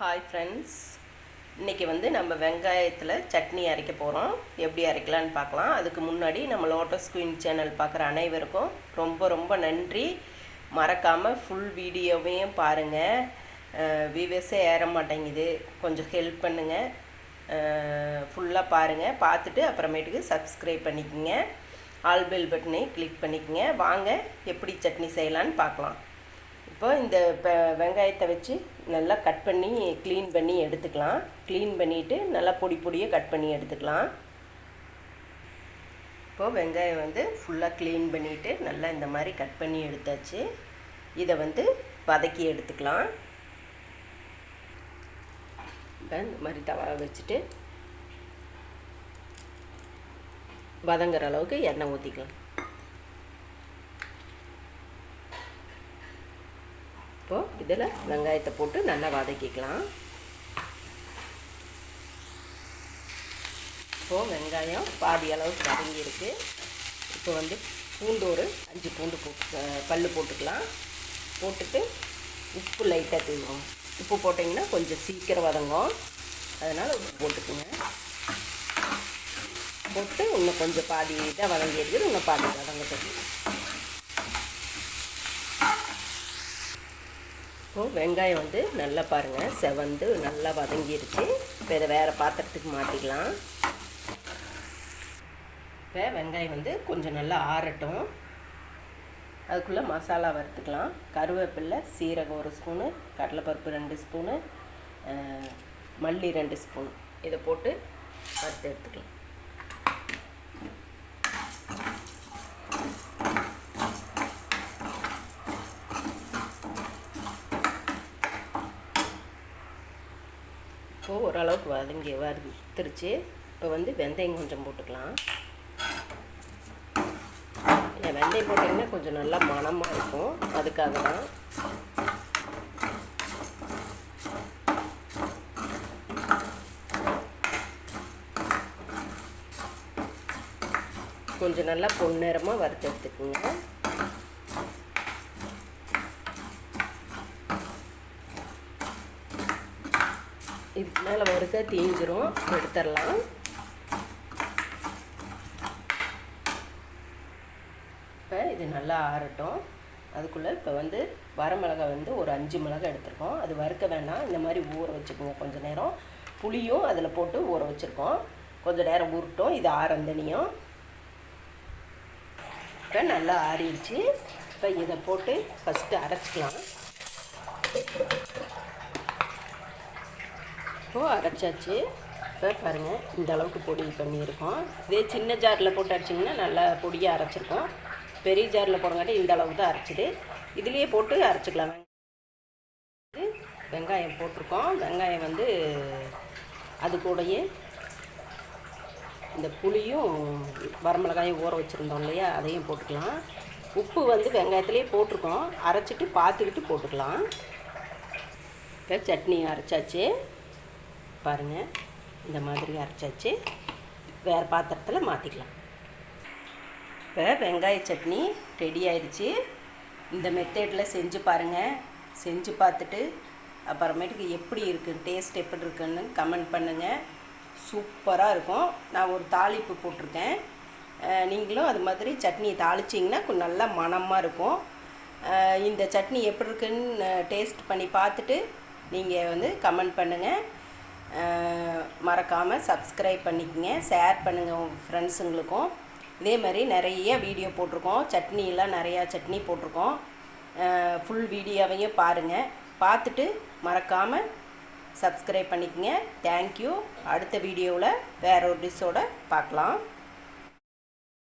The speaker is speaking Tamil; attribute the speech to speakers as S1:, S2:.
S1: ஹாய் ஃப்ரெண்ட்ஸ் இன்றைக்கி வந்து நம்ம வெங்காயத்தில் சட்னி அரைக்க போகிறோம் எப்படி அரைக்கலான்னு பார்க்கலாம். அதுக்கு முன்னாடி நம்ம லோட்டஸ் குயின் சேனல் பார்க்குற அனைவருக்கும் ரொம்ப ரொம்ப நன்றி. மறக்காமல் ஃபுல் வீடியோவையும் பாருங்கள் வியூவர்ஸே ஏற மாட்டேங்குது. கொஞ்சம் ஹெல்ப் பண்ணுங்கள் ஃபுல்லாக பாருங்கள் பார்த்துட்டு அப்புறமேட்டுக்கு சப்ஸ்கிரைப் பண்ணிக்கோங்க. ஆல் பெல் பட்டனை கிளிக் பண்ணிக்கோங்க. வாங்க எப்படி சட்னி செய்யலான்னு பார்க்கலாம். இப்போ இந்த இப்போ வெங்காயத்தை வச்சு நல்லா கட் பண்ணி க்ளீன் பண்ணி எடுத்துக்கலாம். க்ளீன் பண்ணிவிட்டு நல்லா பொடி பொடியாக கட் பண்ணி எடுத்துக்கலாம். இப்போது வெங்காயம் வந்து ஃபுல்லாக க்ளீன் பண்ணிவிட்டு நல்லா இந்த மாதிரி கட் பண்ணி எடுத்தாச்சு. இதை வந்து வதக்கி எடுத்துக்கலாம். இப்போ இந்த மாதிரி தவா வச்சுட்டு வதங்குற அளவுக்கு எண்ணெய் ஊற்றிக்கலாம் இப்போது இதில் வெங்காயத்தை போட்டு நல்லா வதக்கிக்கலாம். இப்போது வெங்காயம் பாதி அளவுக்கு வதங்கியிருக்கு. இப்போ வந்து பூண்டு ஒரு அஞ்சு பூண்டு போட்டு பல் போட்டுக்கலாம். போட்டுட்டு உப்பு லைட்டாக தூவும் உப்பு போட்டிங்கன்னா கொஞ்சம் சீக்கிரம் வதங்கும். அதனால் உப்பு போட்டுக்குங்க. போட்டு இன்னும் கொஞ்சம் பாதி இதாக வதங்கி இருக்குது இன்னும் பாதி வதங்கட்டும். வெங்காயம் வந்து நல்லா பாருங்கள் செவந்து நல்லா வதங்கிருச்சு. இப்போ இதை வேறு பாத்திரத்துக்கு மாற்றிக்கலாம் இப்போ வெங்காயம் வந்து கொஞ்சம் நல்லா ஆறட்டும். அதுக்குள்ளே மசாலா வறுத்துக்கலாம். கருவேப்பில்லை சீரகம் ஒரு ஸ்பூனு கடலைப்பருப்பு ரெண்டு ஸ்பூனு மல்லி ரெண்டு ஸ்பூன். இதை போட்டு வறுத்து எடுத்துக்கலாம். இப்போது ஓரளவுக்கு வதங்கி வறுத்துருச்சு. இப்போ வந்து வெந்தயம் கொஞ்சம் போட்டுக்கலாம். வெந்தயம் போட்டிங்கன்னா கொஞ்சம் நல்லா மணமாக இருக்கும். அதுக்காக தான். கொஞ்சம் நல்லா பொன்னிறமாக வறுத்து எடுத்துக்கோங்க. மேலே வறுக்க தீஞ்சிரும். எடுத்துடலாம். இப்போ இது நல்லா ஆறட்டும். அதுக்குள்ளே இப்போ வந்து வரமிளகா வந்து ஒரு அஞ்சு மிளகா எடுத்துருக்கோம். அது வறுக்க வேணாம். இந்த மாதிரி ஊற வச்சுக்கோங்க கொஞ்சம் நேரம். புளியும் அதில் போட்டு ஊற வச்சுருக்கோம். கொஞ்சம் நேரம் உருட்டும். இது ஆறந்தனியும் இப்போ நல்லா ஆறிடுச்சு. இப்போ இதை போட்டு ஃபஸ்ட்டு அரைச்சிக்கலாம். இப்போது அரைச்சாச்சு. இப்போ பாருங்கள் இந்த அளவுக்கு பொடி பண்ணியிருக்கோம். இதே சின்ன ஜாரில் போட்டு அரைச்சிங்கன்னா நல்லா பொடியாக அரைச்சிருக்கோம். பெரிய ஜாரில் போடுறங்காட்டி இந்த அளவுக்கு தான் அரைச்சிது. இதுலேயே போட்டு அரைச்சிக்கலாம். வெங்காயம் போட்டிருக்கோம். வெங்காயம் வந்து அது கூடயே இந்த புளியும் வரமிளகாயும் ஊற வச்சுருந்தோம் இல்லையா? அதையும் போட்டுக்கலாம். உப்பு வந்து வெங்காயத்துலேயே போட்டிருக்கோம். அரைச்சிட்டு பார்த்துக்கிட்டு போட்டுக்கலாம். இப்போ சட்னி அரைச்சாச்சு. பாருங்கள் இந்த மாதிரி அரைச்சாச்சு. வேறு பாத்திரத்தில் மாற்றிக்கலாம் இப்போ வெங்காய சட்னி ரெடி ஆயிடுச்சு. இந்த மெத்தேடில் செஞ்சு பாருங்கள் செஞ்சு பார்த்துட்டு அப்புறமேட்டுக்கு எப்படி இருக்குது டேஸ்ட் எப்படி இருக்குன்னு கமெண்ட் பண்ணுங்கள் சூப்பராக இருக்கும். நான் ஒரு தாளிப்பு போட்டிருக்கேன். நீங்களும் அது மாதிரி சட்னி தாளிச்சிங்கன்னா கொஞ்சம் நல்லா மணமாக இருக்கும். இந்த சட்னி எப்படி இருக்குன்னு டேஸ்ட் பண்ணி பார்த்துட்டு நீங்கள் வந்து கமெண்ட் பண்ணுங்கள் மறக்காமல் சப்ஸ்கிரைப் பண்ணிக்கங்க ஷேர் பண்ணுங்கள் உங்கள் ஃப்ரெண்ட்ஸுங்களுக்கும் இதே மாதிரி நிறைய வீடியோ போட்டிருக்கோம். சட்னியெல்லாம் நிறையா சட்னி போட்டிருக்கோம். ஃபுல் வீடியோவையும் பாருங்கள் பார்த்துட்டு மறக்காமல் சப்ஸ்கிரைப் பண்ணிக்கங்க. தேங்க்யூ அடுத்த வீடியோவில் வேற ஒரு டிஷ்ஷோட பார்க்கலாம்.